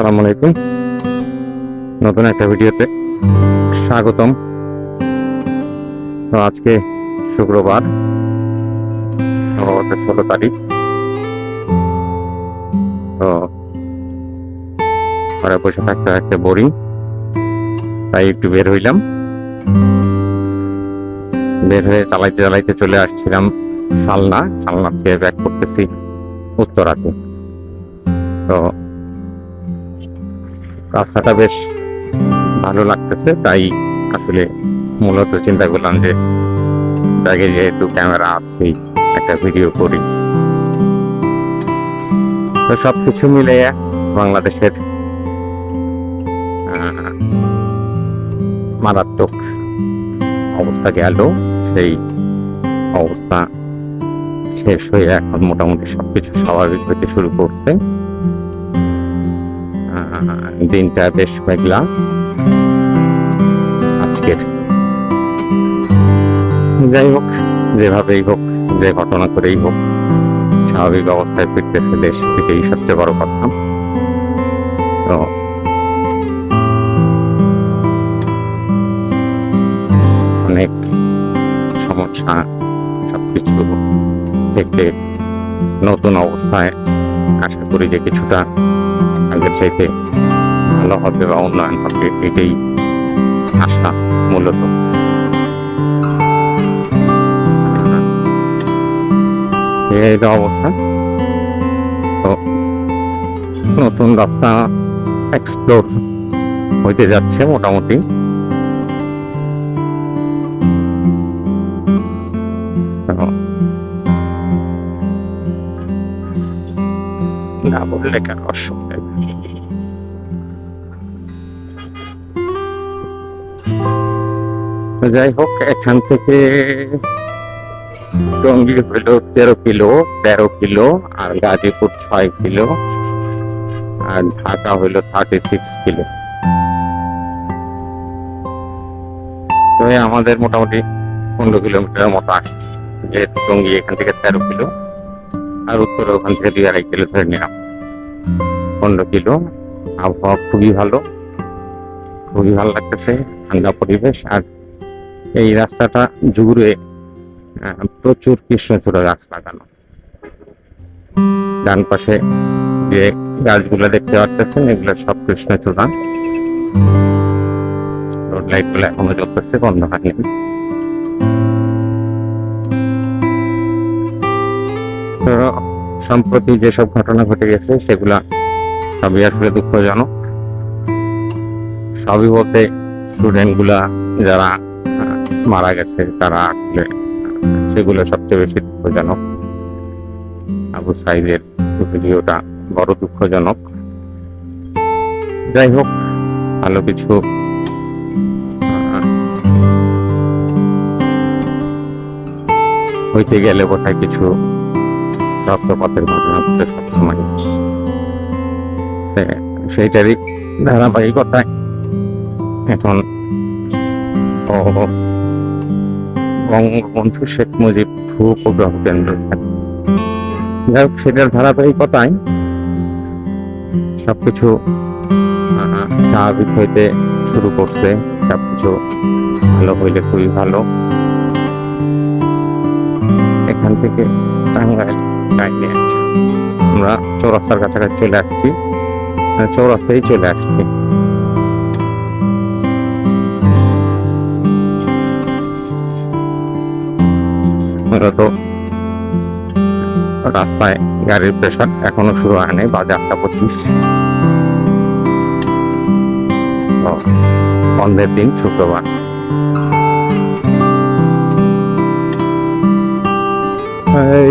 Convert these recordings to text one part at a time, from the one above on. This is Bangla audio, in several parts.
আসসালামু আলাইকুম। নতুন একটা ভিডিওতে স্বাগতম। তো আজকে শুক্রবার। ষোলো তারিখ। তো ঘরে বসে থাকতে থাকতে বোরিং তাই একটু বের হইলাম। বের হয়ে চালাইতে চালাইতে চলে আসছিলাম শালনা। শালনা থেকে ব্যাক করতেছি উত্তরাতে। তো রাস্তাটা বেশ ভালো লাগতেছে, তাই আসলে মূলত চিন্তা করলাম যে ব্যাগে যেহেতু ক্যামেরা আছেই একটা ভিডিও করি। তো সবকিছু মিলে বাংলাদেশের মারাত্মক অবস্থা গেল। সেই অবস্থা শেষ হয়ে এখন মোটামুটি সবকিছু স্বাভাবিক হতে শুরু করছে। দিনটা বেশ মেঘলা। আজকের যাই হোক, যেভাবেই হোক, যে ঘটনা করেই হোক, স্বাভাবিক অবস্থায় ফিরতেছে দেশ সবচেয়ে বড় কথা। তো অনেক সমস্যা, সবকিছু থেকে নতুন অবস্থায় আশা করি যে কিছুটা আগের ভালো হবে বা উন্নয়ন হবে এটাই আশা মূলত। অবস্থা। তো নতুন রাস্তা এক্সপ্লোর হইতে যাচ্ছে মোটামুটি। যাই হোক এখান থেকে টঙ্গী হইল তেরো কিলো তেরো কিলো, আর গাজীপুর ছয় কিলো, আর ঢাকা হইল থার্টি সিক্স কিলো। তো আমাদের মোটামুটি পনেরো কিলোমিটারের মতো আসছে, যেহেতু টঙ্গী এখান থেকে তেরো কিলো, আর উত্তরে ওখান থেকে দুই আড়াই কিলো ধরে নিলাম। পনেরো কিলো, আবহাওয়া খুবই ভালো খুবই ভালো লাগতেছে, ঠান্ডা পরিবেশ, আর এই রাস্তাটা জুড়ে প্রচুর কৃষ্ণচূড়া গাছ লাগানো। ডান পাশে যে গাছগুলো দেখতে পাচ্ছেন এগুলো সব কৃষ্ণচূড়া। রোড লাইটগুলো এখনও জ্বলতেছে, বন্ধ হয়নি। সম্প্রতি যেসব ঘটনা ঘটে গেছে, সেগুলা সবই আসলে দুঃখজনক। সবই বলতে স্টুডেন্ট যারা মারা গেছে, তারা আসলে সেগুলো সবচেয়ে বেশি দুঃখজনক। আবু সাইদের ভিডিওটা বড় দুঃখজনক। যাই হোক, ভালো কিছু হইতে গেলে বোধহয় কিছু রক্তপাতের ঘটনা ঘটে সবসময়। সেইটারই ধারাবাহিকতায় এখন ও বঙ্গবন্ধু শেখ মুজিব ভূ উপগ্রহ কেন্দ্র যাই হোক সেটার ধারাবাহিকতায় সবকিছু স্বাভাবিক হইতে শুরু করছে। সবকিছু ভালো হইলে খুবই ভালো। এখান থেকে টাঙ্গাইল আমরা চৌরাস্তার কাছাকাছি চলে আসছি। আহ, চৌরাস্তায় চলে আসছি। মূলত রাস্তায় গাড়ির প্রেশার এখনও শুরু হয়নি, বাজে আটটা পঁচিশ। বন্ধের দিন, শুক্রবার। এই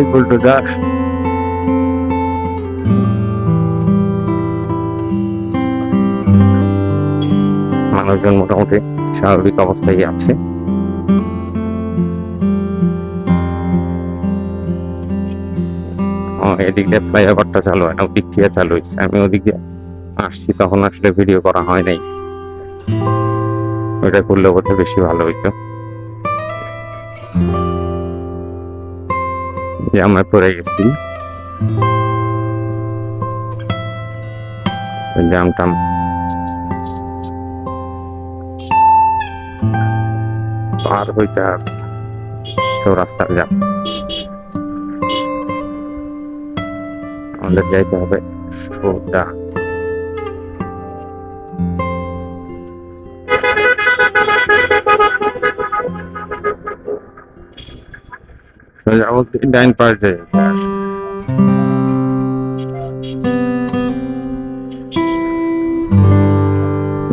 মানুষজন মোটামুটি স্বাভাবিক অবস্থায় আছে। এদিক দিয়ে ফ্লাইওভারটা চালু হয় না, ওদিক থেকে চালু হয়েছে। আমি ওদিকে আসছি, তখন আসলে ভিডিও করা হয় নাই। ওইটা করলে বোধহয় বেশি ভালো হইতো। যে আমরা পড়ে গেছি। ওই জ্যাম টাম পার হইতে হবে চৌরাস্তার জ্যাম আমাদের যাইতে হবে। সোজা।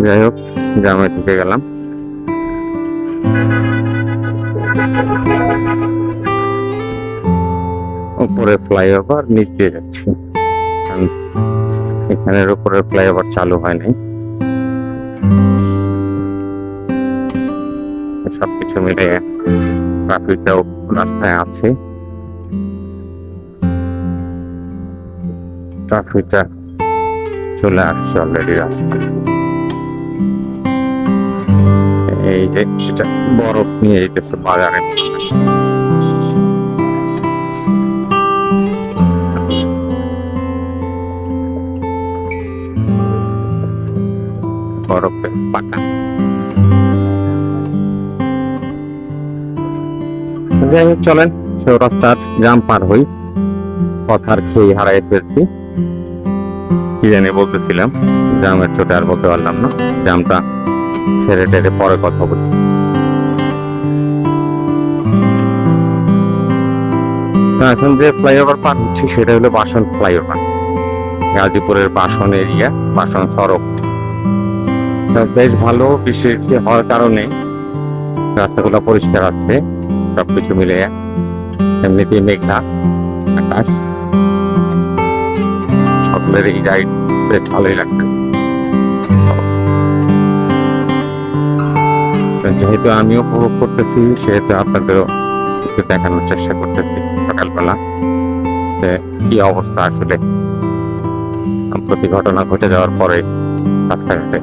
যাই হোক গ্রামে ঢুকে গেলাম। উপরে ফ্লাইওভার নিচ দিয়ে যাচ্ছি। এখানের উপরে ফ্লাইওভার চালু হয় নাই সবকিছু মিলে ট্রাফিকটাও রাস্তায় আছে। ট্রাফিকটা চলে আসছে অলরেডি রাস্তায়। এই যে এটা বরফ নিয়ে যেতেছে বাজারে। বরফের পাকা যাই হোক, চলেন, চৌরাস্তার জাম পার হই। কথার খেয়ে হারাই ফেলছি। কি জানি বলতেছিলাম জামের চোটে আর বলতে পারলাম না। জামটা ছেড়ে টেরে পরে কথা বলি। এখন যে ফ্লাইওভার পার হচ্ছে, সেটা হলো বাসন ফ্লাইওভার গাজীপুরের বাসন এরিয়া বাসন সড়ক। বেশ ভালো বৃষ্টি হওয়ার কারণে রাস্তাগুলো পরিষ্কার আছে, সবকিছু মিলে এমনিতেই মেঘলা আকাশ। সকলের এই রাইড বেশ ভালোই লাগছে। যেহেতু আমিও উপভোগ করতেছি, সেহেতু আপনাদেরও একটু দেখানোর চেষ্টা করতেছি সকালবেলা কি অবস্থা আসলে। সাম্প্রতিক ঘটনা ঘটে যাওয়ার পরে রাস্তাঘাটে।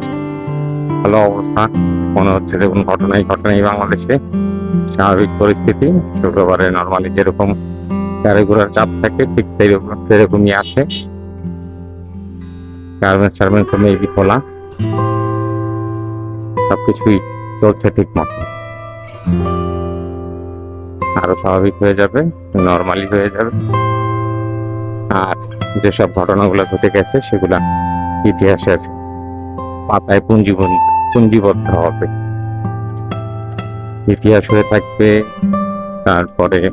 ভালো অবস্থা। মনে হচ্ছে কোনো ঘটনাই ঘটনাই বাংলাদেশে। স্বাভাবিক পরিস্থিতি। শুক্রবারে নর্মালি যেরকম গাড়ি চাপ থাকে, ঠিক সেরকম সেরকমই আছে গার্মেন্টস টার্মেন্টস মেবি খোলা। সবকিছুই চলছে ঠিক মতো। আরও স্বাভাবিক হয়ে যাবে নর্মালি হয়ে যাবে। আর যেসব ঘটনাগুলো ঘটে গেছে, সেগুলা ইতিহাসের পাতায় পুঞ্জীবন পুঞ্জীবদ্ধ হবে। ইতিহাস হয়ে থাকবে, তারপরে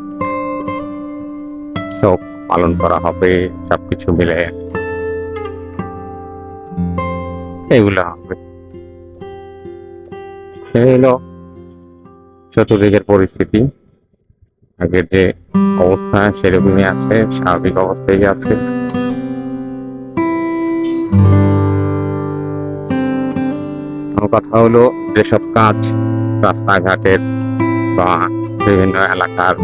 সব পালন করা হবে, সবকিছু মিলে। এগুলো হবে। চতুর্দিকের পরিস্থিতি। আগের যে অবস্থা, সেরকমই আছে, স্বাভাবিক অবস্থায় আছে। কথা হলো যেসব কাজ রাস্তাঘাটের বা বিভিন্ন এলাকার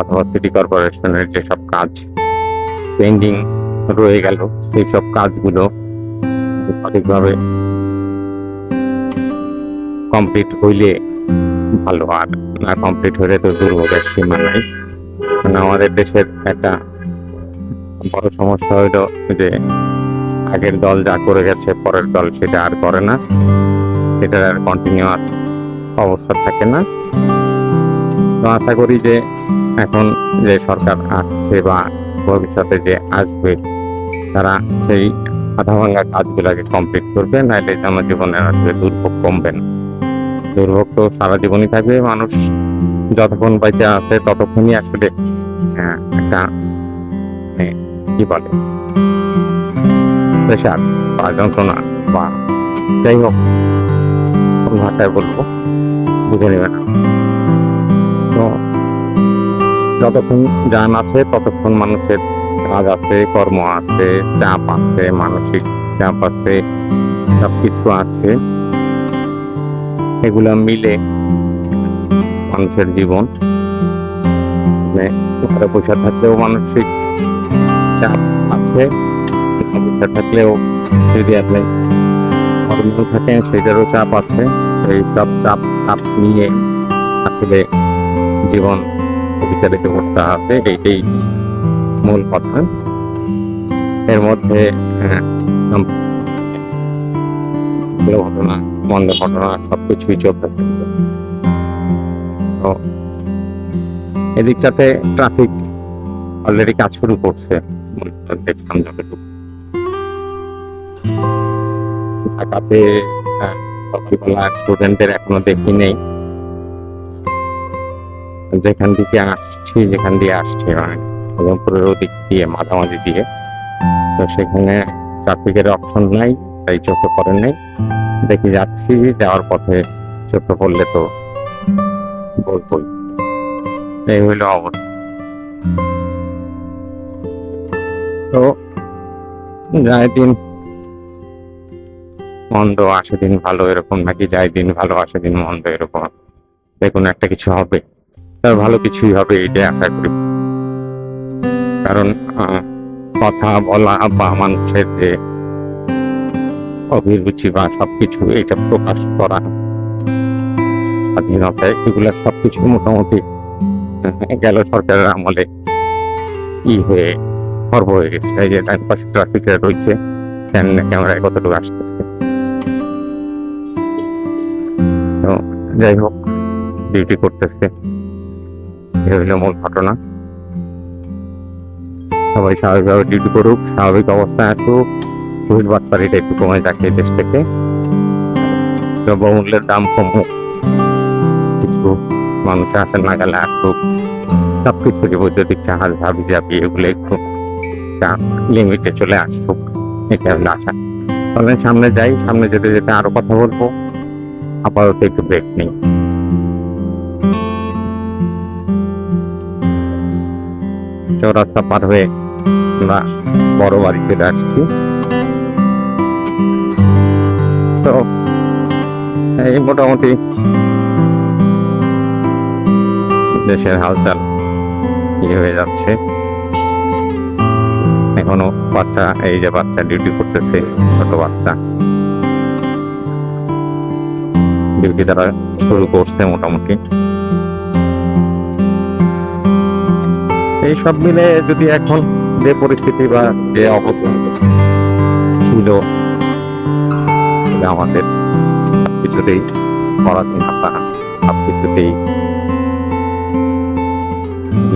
অথবা সিটি কর্পোরেশনের যেসব কাজ পেন্ডিং রয়ে গেল সেই সব কাজগুলো সঠিকভাবে কমপ্লিট হইলে ভালো, আর না কমপ্লিট হলে তো দুর্ভোগের সীমা নাই। মানে আমাদের দেশের একটা বড় সমস্যা হইল যে আগের দল যা করে গেছে পরের দল সেটা আর করে না। সেটার আর কন্টিনিউয়াস অবস্থা থাকে না। তো আশা করি যে এখন যে সরকার আসছে বা ভবিষ্যতে যে আসবে তারা সেই আধা কাজগুলোকে কমপ্লিট করবে নাহলে জনজীবনের আসলে দুর্ভোগ কমবে না। দুর্ভোগ তো সারা জীবনই থাকবে মানুষ যতক্ষণ বেঁচে আছে ততক্ষণই আসলে আহ, একটা মানে, কি বলে? প্রেশার বা যন্ত্রণা বা যাই হোক কোন ভাষায় বলব, বুঝে নেবে না। তো যতক্ষণ যান আছে, ততক্ষণ মানুষের কাজ আছে, কর্ম আছে, চাপ আছে, মানসিক চাপ আছে সব কিছু আছে। এগুলা মিলে মানুষের জীবন। মানে ঘরে বসে থাকলেও মানসিক চাপ আছে বসে থাকলেও যদি আপনি কর্ম থাকেন সেটারও চাপ আছে। এই সব চাপ চাপ নিয়ে আসলে জীবন পরিচালিত করতে হবে এইটাই মূল কথা। এর মধ্যে হ্যাঁ, ভালো ঘটনা মন্দ ঘটনা সবকিছুই চলতে থাকবে। এদিকটাতে ট্রাফিক অলরেডি কাজ শুরু করছে। দেখলাম যতটুকু ঢাকাতে আহ, স্টুডেন্টদের এখনও দেখি নেই। যেখান থেকে আসছি যেখান দিয়ে আসছি মানে আলমপুরের ওদিক দিয়ে মাঝামাঝি দিয়ে। তো সেখানে ট্রাফিকের অপশন নাই তাই চোখে পড়ে নেই। দেখি যাচ্ছি যাওয়ার পথে চোখে পড়লে তো বলবই। এই হইল অবস্থা। তো যায় দিন। মন্দ আসে দিন ভালো এরকম নাকি যায় দিন ভালো আসে দিন মন্দ এরকম। দেখুন একটা কিছু হবে। তার ভালো কিছুই হবে এটাই আশা করি। কারণ কথা বলা বা মানুষের যে অভিরুচি বা সবকিছু এটা প্রকাশ করা স্বাধীনতা এগুলা সবকিছু মোটামুটি গেল সরকারের আমলে ই হয়ে খর্ব হয়ে গেছে। এই যে ডান পাশে ট্রাফিকে রয়েছে ক্যামেরায় কতটুকু আসতেছে। যাই হোক ডিউটি করতেছে। হইল মূল ঘটনা। সবাই স্বাভাবিকভাবে ডিউটি করুক, স্বাভাবিক অবস্থায় আসুক ঘুষ বাটপারিটা একটু কমে যাক এই দেশ থেকে। দ্রব্যমূল্যের দাম কমুক। কিছু মানুষের হাতে নাগালে আসুক। সবকিছু যে বৈদ্যুতিক জাহাজ হাবি জাবি এগুলো একটু লিমিটে চলে আসুক। এটা হলো আশা। সামনে যাই, সামনে যেতে যেতে আরও কথা বলব। আপাতত একটু ব্রেক নেই। চৌরাস্তা পার হয়ে আমরা বড় বাড়ি চলে আসছি। তো, এই মোটামুটি দেশের হালচাল ইয়ে হয়ে যাচ্ছে। এখনও বাচ্চা, এই যে বাচ্চা ডিউটি করতেছে, ছোট বাচ্চা। ডিউটি তারা শুরু করছে মোটামুটি। এই সব মিলে যদি এখন যে পরিস্থিতি বা যে অবস্থা ছিল আমাদের সবকিছুতেই পড়াশোনা, সবকিছুতেই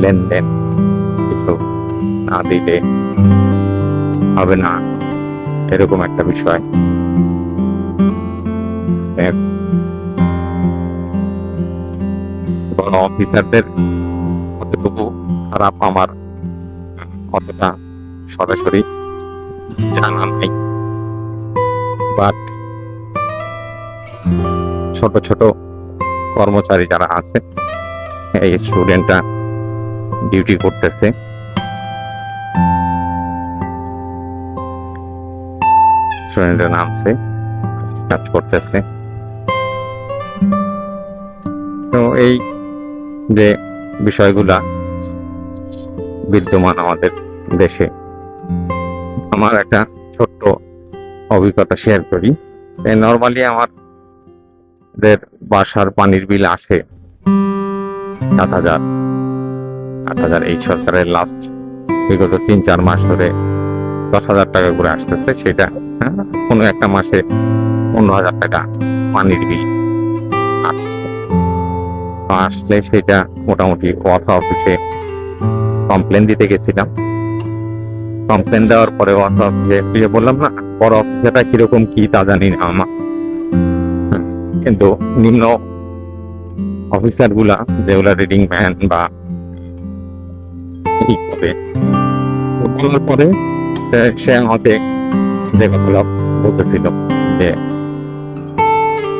লেনদেন কিছু না দিলে হবে না, এরকম একটা বিষয়। অফিসারদের কতটুকু খারাপ আমার অতটা সরাসরি জানা নাই। বাট ছোট ছোট কর্মচারী যারা আছে, এই স্টুডেন্টরা ডিউটি করতেছে। স্টুডেন্টরা নামছে, কাজ করতেছে। তো এই যে বিষয়গুলা বিদ্যমান আমাদের দেশে। আমার একটা ছোট্ট অভিজ্ঞতা শেয়ার করি। নর্মালি আমাদের বাসার পানির বিল আসে সাত হাজার। আট হাজার এই সরকারের লাস্ট বিগত তিন চার মাস ধরে দশ হাজার টাকা করে আসতেছে। সেটা হ্যাঁ, কোনো একটা মাসে পনেরো হাজার টাকা পানির বিল। আসলে সেটা মোটামুটি ওয়াসা অফিসে কমপ্লেন দিতে গেছিলাম। কমপ্লেন দেওয়ার পরে ওয়াসা অফিসে বললাম, না বড় অফিসেটা কীরকম কি তা জানি না আমার কিন্তু নিম্ন অফিসারগুলা যেগুলা রিডিং ম্যান বা ই করে বলার পরে সে- আমাকে যে কথাগুলো বলতেছিল যে,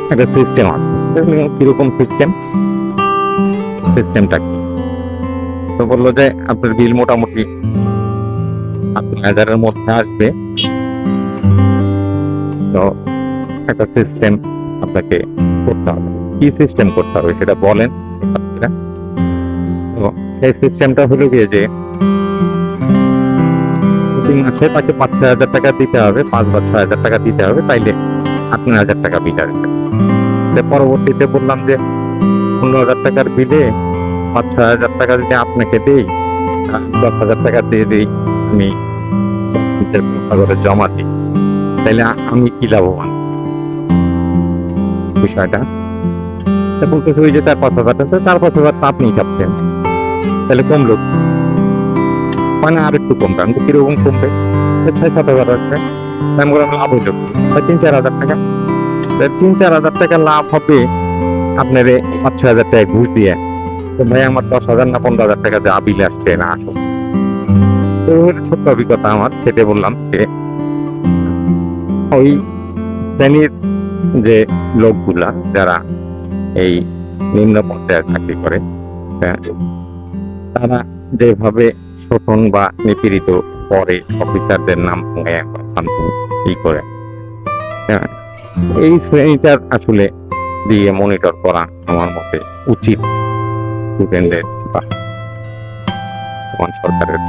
একটা সিস্টেম আছে। কীরকম সিস্টেম সিস্টেমটা কি? তো বলল যে, আপনার বিল মোটামুটি আপনার হাজারের মধ্যে আসবে। তো একটা সিস্টেম আপনাকে করতে হবে। কি সিস্টেম করতে হবে সেটা বলেন। তো সেই সিস্টেমটা হলো গিয়ে যে, প্রতি মাসে তাকে পাঁচ ছয় হাজার টাকা দিতে হবে, পাঁচ বা ছয় হাজার টাকা দিতে হবে, তাইলে আপনার হাজার টাকা আসবে। পরবর্তীতে বললাম যে পনেরো হাজার টাকার বিলে পাঁচ, ছয় হাজার টাকা যদি আপনাকে দেই দশ হাজার টাকা দিয়ে দিই, আমি করে জমা দিই। তাইলে আ- আমি কি লাভবান? বিষয়টা? বলতেছে ওই যে তার পাঁচ হাজার টাকা চার পাঁচ হাজার তো আপনিই চাচ্ছেন। তাহলে কমলো মানে আর একটু কমবে, আমি কীরকম কমবে? ছয়, সাত হাজার তা আমি বললাম লাভ হইল তিন, চার হাজার টাকা। তিন, চার হাজার টাকা লাভ হবে আপনার পাঁচ ছয় হাজার টাকা ঘুষ দিয়ে। তো ভাই আমার দশ হাজার না পনেরো হাজার টাকা যা বিল আসছে না আসো তো ছোট্ট অভিজ্ঞতা আমার সেটা বললাম যে ওই শ্রেণির যে লোকগুলা যারা এই নিম্ন পর্যায়ে চাকরি করে হ্যাঁ, তারা যেভাবে শোষণ বা নিপীড়িত করে অফিসারদের নাম সামথিং ই করে হ্যাঁ, এই শ্রেণীটার আসলে দিয়ে মনিটর করা আমার মতে উচিত স্টুডেন্টদের বা সরকারের।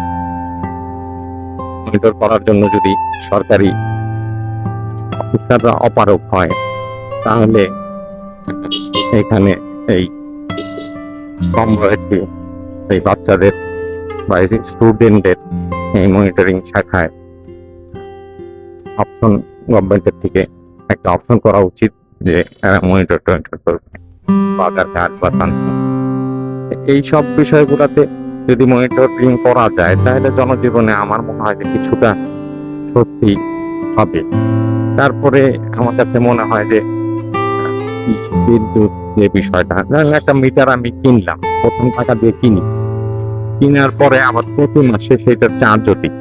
মনিটর করার জন্য যদি সরকারি অফিসাররা অপারক হয়, তাহলে এখানে এই কম বয়সী এই বাচ্চাদের বা স্টুডেন্টদের এই মনিটরিং শাখায় অপশন গভর্নমেন্টের থেকে একটা অপশন করা উচিত। যে মনিটর টনিটর করবে বাজার ঘাট বা এই সব বিষয়গুলোতে যদি মনিটরিং করা যায়, তাহলে জনজীবনে আমার মনে হয় যে কিছুটা সত্যি হবে। তারপরে আমার কাছে মনে হয় যে, বিদ্যুৎ যে বিষয়টা একটা মিটার আমি কিনলাম, প্রথম টাকা দিয়ে কিনি। কেনার পরে আবার প্রতি মাসে সেটার চার্জও দিই।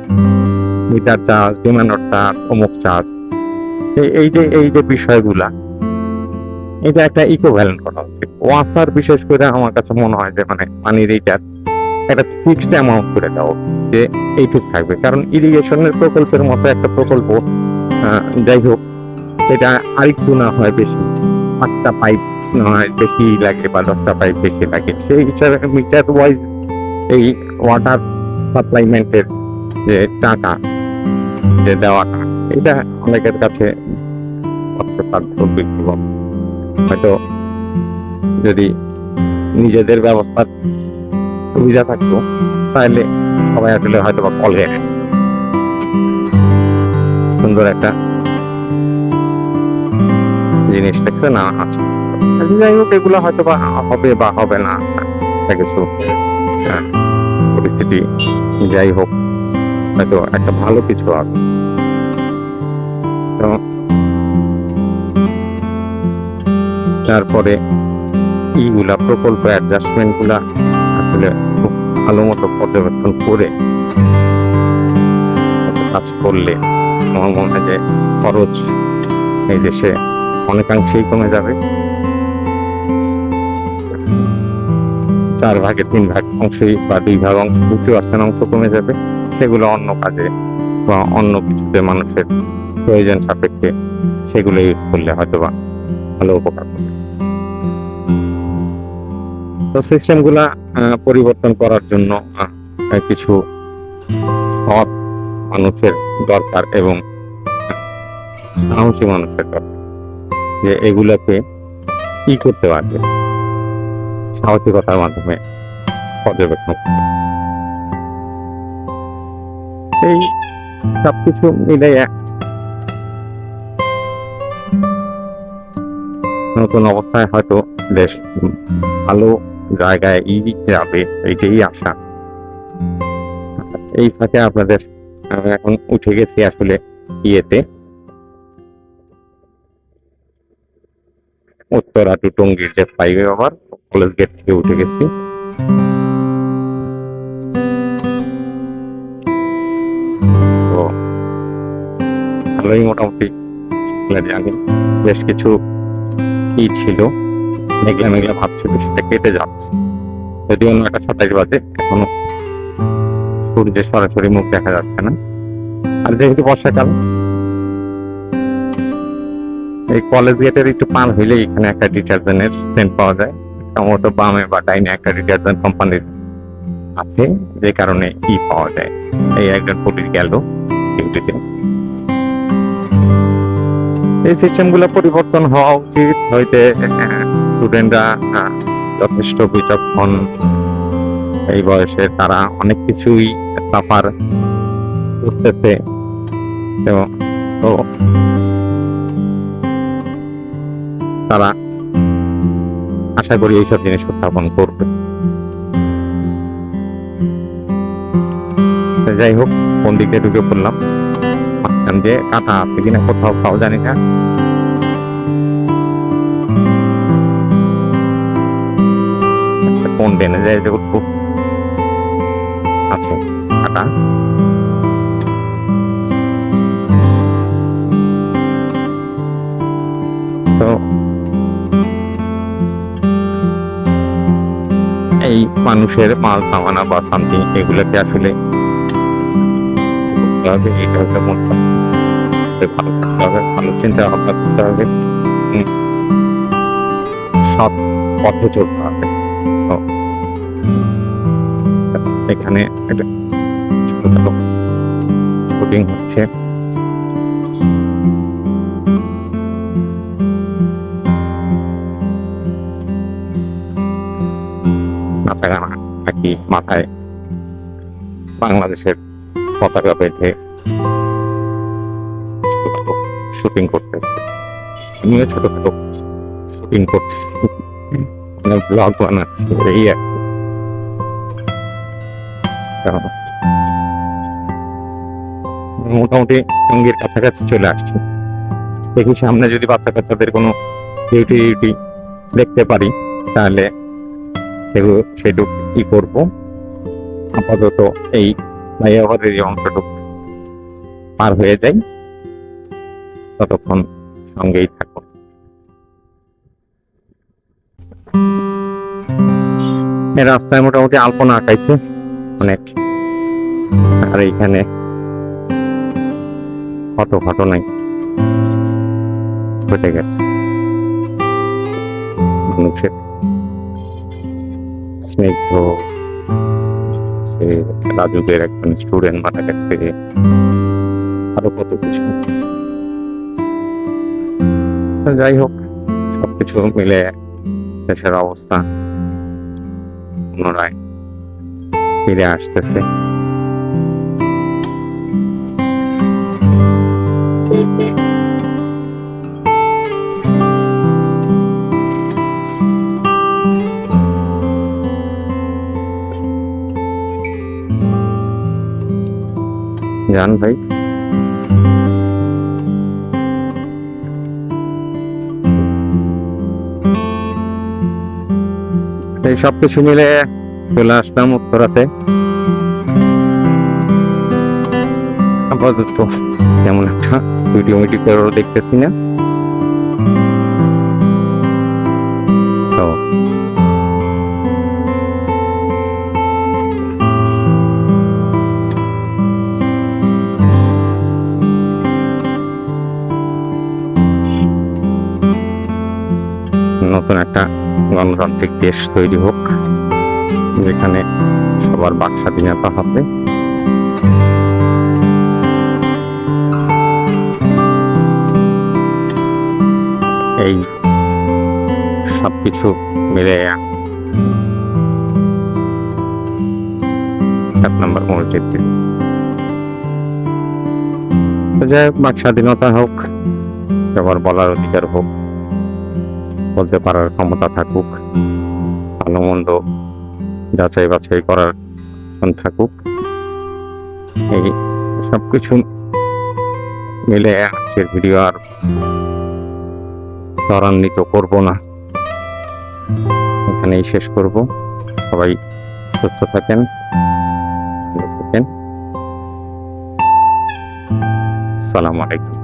মিটার চার্জ ডিমান্ডর চার্জ অমুক চার্জ এই যে এই যে বিষয়গুলা এটা একটা ইকোভ্যালেন্ট করা উচিত ওয়াসার বিশেষ করে আমার কাছে মনে হয় যে মানে পানির এইটার একটা ফিক্সড অ্যামাউন্ট করে দেওয়া যে এইটুক থাকবে। কারণ ইরিগেশনের প্রকল্পের মতো একটা প্রকল্প যাই হোক, এটা আরেকটু না হয় বেশি। পাঁচটা পাইপ না হয় বেশি লাগে বা দশটা পাইপ বেশি লাগে। সেই হিসাবে মিটার ওয়াইজ এই ওয়াটার সাপ্লাইমেন্টের যে টাকা যে দেওয়াটা, এটা অনেকের কাছে কষ্টসাধ্য বিক্রম হয়তো যদি নিজেদের ব্যবস্থার সুবিধা থাকতো তাহলে সবাই আসলে হয়তো বা কলে সুন্দর একটা জিনিস দেখছে না? আছে আচ্ছা, যাই হোক এগুলো হয়তো বা হবে বা হবে না। কিছু হ্যাঁ, পরিস্থিতি যাই হোক হয়তো একটা ভালো কিছু হবে। তারপরে ইগুলা প্রকল্প অ্যাডজাস্টমেন্টগুলা আসলে খুব ভালো মতো পর্যবেক্ষণ করে কাজ করলে আমার মনে হয় যে খরচ এই দেশে অনেকাংশেই কমে যাবে। চার ভাগে তিন ভাগ অংশই বা দুই ভাগ অংশ ফিফটি পার্সেন্ট অংশ কমে যাবে। সেগুলো অন্য কাজে বা অন্য কিছুতে মানুষের প্রয়োজন সাপেক্ষে সেগুলো ইউজ করলে হয়তো বা ভালো উপকার হবে। তো সিস্টেমগুলা পরিবর্তন করার জন্য কিছু সৎ মানুষের দরকার এবং সাহসী মানুষের দরকার যে এগুলাকে কি করতে পারবে। সাহসিকতার মাধ্যমে পর্যবেক্ষণ করতে এই সবকিছু মিলে নতুন অবস্থায় হয়তো দেশ ভালো জায়গায় যাবে এইটাই আশা। এই ফাঁকে আপনাদের এখন উঠে গেছি আসলে ইয়েতে। উত্তরা টু টঙ্গির যে ফাইভে আবার কলেজ গেট থেকে উঠে গেছি। ভালোই মোটামুটি বেশ কিছু ই ছিল। মেঘলা মেঘলা ভাব ছিল সেটা কেটে যাচ্ছে। যদিও নয়টা সাতাশ বাজে, এখনও সূর্যের সরাসরি মুখ দেখা যাচ্ছে না। আর যেহেতু বর্ষাকাল, এই কলেজ গেটের একটু পার হইলে এখানে একটা ডিটারজেন্টের সেন্ট পাওয়া যায়। সম্ভবত বামে বা ডাইনে একটা ডিটারজেন্ট কোম্পানির আছে, যে কারণে ই পাওয়া যায়। এই একজন পুলিশ গেল ডিউটিতে। এই সিস্টেমগুলো পরিবর্তন হওয়া উচিত হইতে স্টুডেন্টরা যথেষ্ট বিচক্ষণ। এই বয়সে তারা অনেক কিছুই সাফার করতেছে। এবং তারা আশা করি এইসব জিনিস উত্থাপন করবে। যাই হোক, কোন দিকে ঢুকে পড়লাম। মাঝখান দিয়ে কাটা আছে কিনা কোথাও পাও জানি না আছে। এই মানুষের মাল, সামানা বা সামথিং এগুলোকে আসলে এটা ভালো চিন্তা ভাবনা করতে হবে। সৎ পথে চলতে হবে। এখানে একটা শুটিং হচ্ছে। মাথায় বাংলাদেশের পতাকা বেঁধে শুটিং করতেছে। আমিও ছোটখাটো শুটিং করতেছি। ব্লগ বানাচ্ছি এই আর মোটামুটি সঙ্গীর কাছাকাছি চলে আসছি দেখি সামনে যদি বাচ্চা কাচ্চাদের কোনো ডিউটি ডিউটি দেখতে পারি তাহলে সেগুলো সেটুকু ই করব আপাতত এই ফ্লাইওভারের অংশটুকু পার হয়ে যাই ততক্ষণ সঙ্গেই রাস্তায় মোটামুটি আলপনা আঁকাইছে অনেক। আর এইখানে কত ঘটনাই ঘটে গেছে। মানুষের স্নিগ্ধ সে রাজুকের একজন স্টুডেন্ট মারা গেছে। আরও কত কিছু। যাই হোক, সবকিছু মিলে দেশের অবস্থা পুনরায় ফিরে আসতেছে। জান ভাই এই সব কিছু মিলে চলে আসলাম উত্তরাতে। আপাতত তেমন একটা ভিডিও মিডিও করেও দেখতেছি না। নতুন একটা গণতান্ত্রিক দেশ তৈরি হোক, যেখানে সবার বাক স্বাধীনতা হবে। এই সবকিছু মিলে এক নম্বর মসজিদ। তো যাই হোক, বাক স্বাধীনতা হোক সবার বলার অধিকার হোক বলতে পারার ক্ষমতা থাকুক, ভালো মন্দ যাচাই বাছাই করার থাকুক, এই সবকিছু মিলে আজকের ভিডিও আর ত্বরান্বিত করব না। এখানেই শেষ করব। সবাই সুস্থ থাকেন থাকেন। সালাম আলাইকুম।